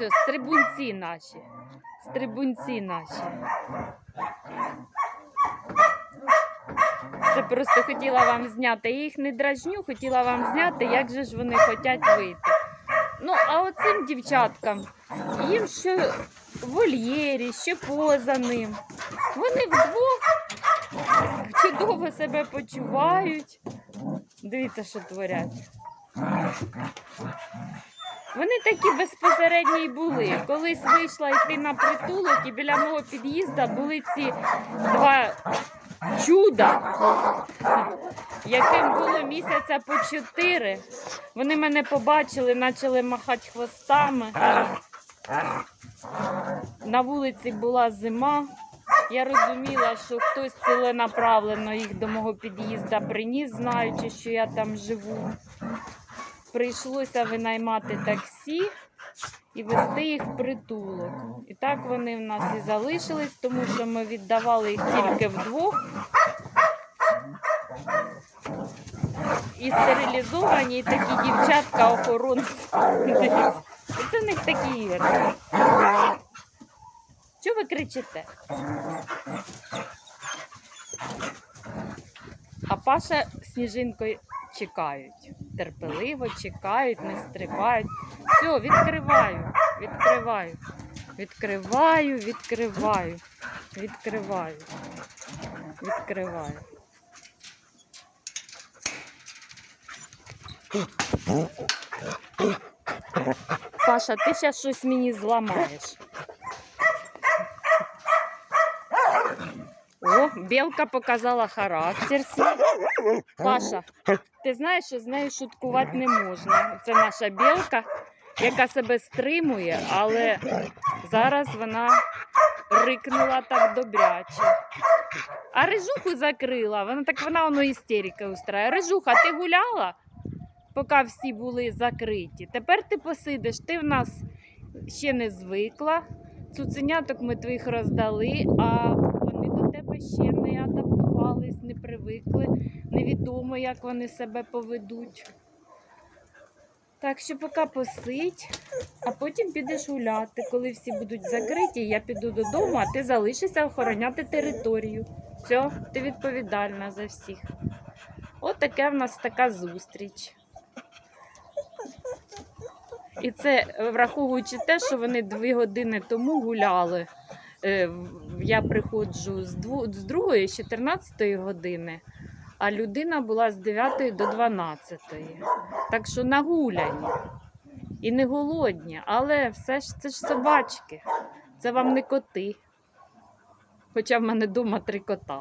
Ось стрибунці наші. Стрибунці наші. Це просто хотіла вам зняти. Я їх не дражню, хотіла вам зняти, як же ж вони хочуть вийти. Ну, а оцим дівчаткам, їм в вольєрі, що поза ним. Вони вдвох чудово себе почувають. Дивіться, що творять. Вони такі безпосередні й були. Колись вийшла йти на притулок, і біля мого під'їзду були ці два чуда, яким було місяця по чотири. Вони мене побачили, почали махати хвостами. На вулиці була зима. Я розуміла, що хтось ціленаправленно їх до мого під'їзду приніс, знаючи, що я там живу. Прийшлося винаймати таксі і везти їх в притулок. І так вони в нас і залишились, тому що ми віддавали їх тільки вдвох. І стерилізовані, і такі дівчатка охоронці. Це в них такі ігри. Чого ви кричите? А Паша сніжинкою чекають. Терпеливо чекають, не стрибають. Все, відкриваю, відкриваю, відкриваю, відкриваю, відкриваю, відкриваю. Паша, ти зараз щось мені зламаєш. Білка показала характер свій. Паша, ти знаєш, що з нею шуткувати не можна. Це наша білка, яка себе стримує, але зараз вона рикнула так добряче. А рижуху закрила. Вона так вона воно істерика устрає. Рижуха, ти гуляла, поки всі були закриті. Тепер ти посидиш, ти в нас ще не звикла. Цуценяток ми твоїх роздали, а до тебе ще не адаптувались, не привикли. Невідомо, як вони себе поведуть. Так що поки посидь, а потім підеш гуляти. Коли всі будуть закриті, я піду додому, а ти залишишся охороняти територію. Все, ти відповідальна за всіх. От таке в нас така зустріч. І це враховуючи те, що вони дві години тому гуляли. Е, Я приходжу з дву- з другої, з 14 години, а людина була з 9 до 12. Так що нагуляні і не голодні, але все ж це ж собачки. Це вам не коти. Хоча в мене вдома три кота.